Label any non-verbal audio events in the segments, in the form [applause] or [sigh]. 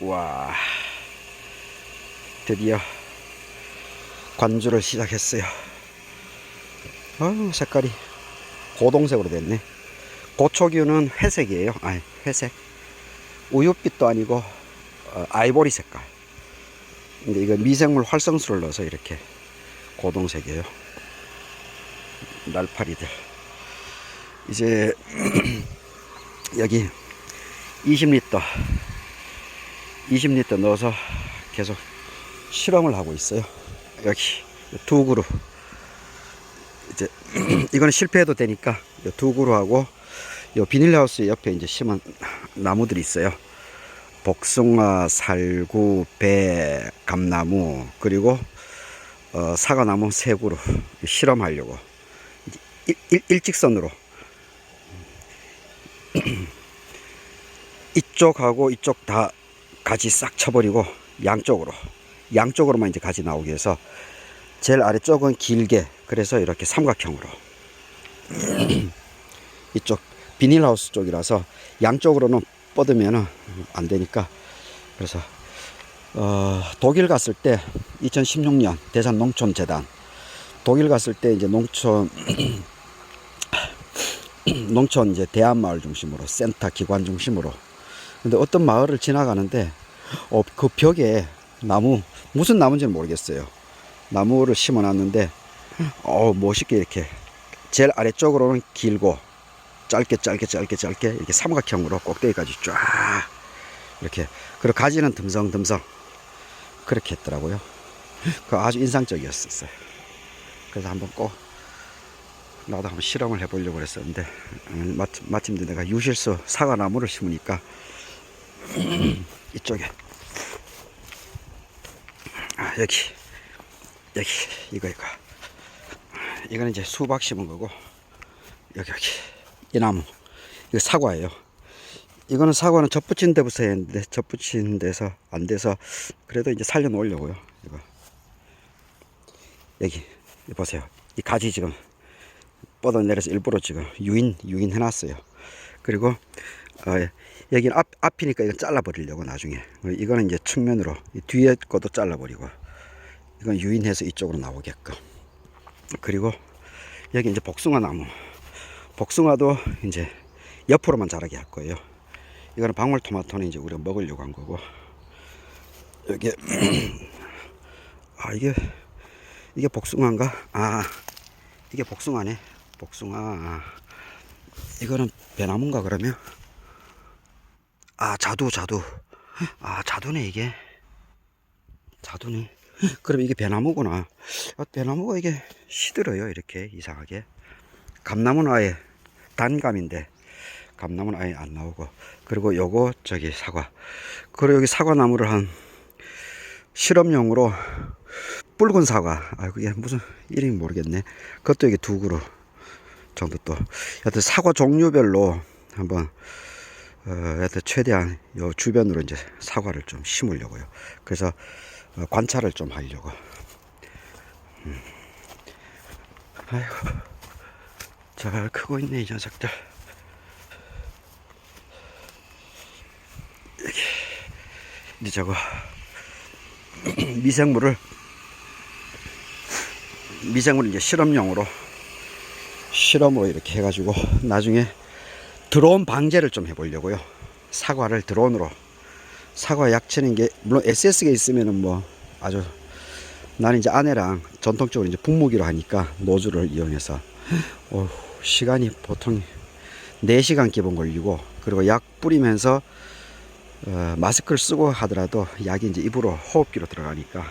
와 드디어 관주를 시작했어요. 어우 색깔이 고동색으로 됐네. 고초규는 회색이에요. 아니 회색. 우유빛도 아니고 어, 아이보리 색깔. 근데 이거 미생물 활성수를 넣어서 이렇게 고동색이에요. 날파리들. 이제 [clears throat] 여기 20리터 20리터 넣어서 계속 실험을 하고 있어요. 여기 두 그루. 이제 [clears throat] 이거는 실패해도 되니까 이두 그루하고 요 비닐하우스 옆에 이제 심은 나무들이 있어요. 복숭아, 살구, 배, 감나무 그리고 어, 사과나무 세 그루 실험하려고 일, 일, 일직선으로 [clears throat] 이쪽하고 이쪽 다 가지 싹 쳐버리고 양쪽으로 양쪽으로만 이제 가지 나오게 해서 제일 아래쪽은 길게 그래서 이렇게 삼각형으로. [clears throat] 이쪽 비닐하우스 쪽이라서 양쪽으로는 뻗으면 안 되니까 그래서 어, 독일 갔을 때 2016년 대산 농촌 재단. 독일 갔을 때 이제 농촌 [clears throat] 농촌 이제 대한마을 중심으로 센터 기관 중심으로 근데 어떤 마을을 지나가는데 어, 그 벽에 나무 무슨 나무인지는 모르겠어요. 나무를 심어 놨는데 어 멋있게 이렇게 제일 아래쪽으로는 길고 짧게 짧게 짧게 짧게 이렇게 삼각형으로 꼭대기까지 쫙 이렇게. 그리고 가지는 듬성듬성 그렇게 했더라고요. 그 아주 인상적이었었어요. 그래서 한번 꼭 나도 한번 실험을 해보려고 그랬었는데 음, 마침, 마침내 내가 유실수 사과나무를 심으니까 이쪽에. 아, 여기. 여기. 이거 이거. 이거는 이제 수박 심은 거고 여기 여기. 이 나무. 이거 사과예요. 이거는 사과는 젖붙인 데부터 했는데 젖붙인 데서 안 돼서 그래도 이제 살려 놓으려고요 이거. 여기 이 보세요. 이 가지 지금 뻗어내려서 일부러 지금 유인 유인 해놨어요. 그리고 어, 여기는 앞, 앞이니까 이건 잘라버리려고 나중에. 어, 이거는 이제 측면으로 이 뒤에 것도 잘라버리고 이건 유인해서 이쪽으로 나오게끔. 그리고 여기 이제 복숭아 나무. 복숭아도 이제 옆으로만 자라게 할 거예요. 이거는 방울토마토는 이제 우리가 먹으려고 한 거고. 여기 [clears throat] 아 이게 이게 복숭아인가? 아 이게 복숭아네. 복숭아. 이거는 배나무인가 그러면 아 자두 자두. 아 자두네 이게. 자두네 그럼 이게 배나무구나. 아, 배나무가 이게 시들어요 이렇게 이상하게. 감나무는 아예 단감인데 감나무는 아예 안 나오고. 그리고 요거 저기 사과. 그리고 여기 사과나무를 한 실험용으로 붉은 사과. 아 그게 무슨 이름이 모르겠네. 그것도 여기 두 그루 정도 또. 여하튼 사과 종류별로 한번 어, 최대한 요 주변으로 이제 사과를 좀 심으려고요. 그래서 어, 관찰을 좀 하려고. 음. 아이고 잘 크고 있네 이 녀석들. 이제 저거 [clears throat] 미생물을 미생물을 이제 실험용으로 실험으로 이렇게 해가지고 나중에 드론 방제를 좀 해보려고요. 사과를 드론으로. 사과 약치는 게 물론 SS가 있으면은 뭐 아주 나는 이제 아내랑 전통적으로 이제 분무기로 하니까 노즐을 이용해서. 어, 시간이 보통 4시간 기본 걸리고 그리고 약 뿌리면서 어, 마스크를 쓰고 하더라도 약이 이제 입으로 호흡기로 들어가니까.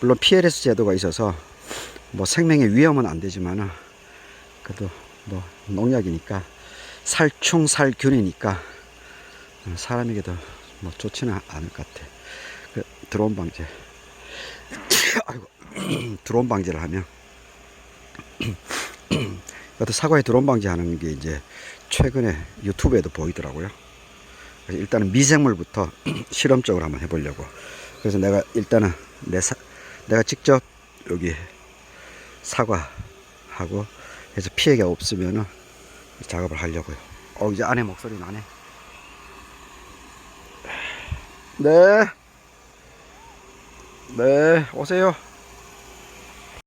물론 PLS 제도가 있어서 뭐 생명의 위험은 안 되지만은 그래도 뭐 농약이니까 살충살균이니까 사람에게도 뭐 좋지는 않을 것 같아. 그 드론 방제. [coughs] 아이고 [coughs] 드론 방제를 하면 [coughs] 이것도 사과에 드론 방제하는 게 이제 최근에 유튜브에도 보이더라고요. 그래서 일단은 미생물부터 실험적으로 한번 해보려고. 그래서 내가 일단은 내 사, 내가 직접 여기 사과하고 해서 피해가 없으면은 작업을 하려고요. 어, 이제 아내 목소리 나네. 네. 네, 오세요.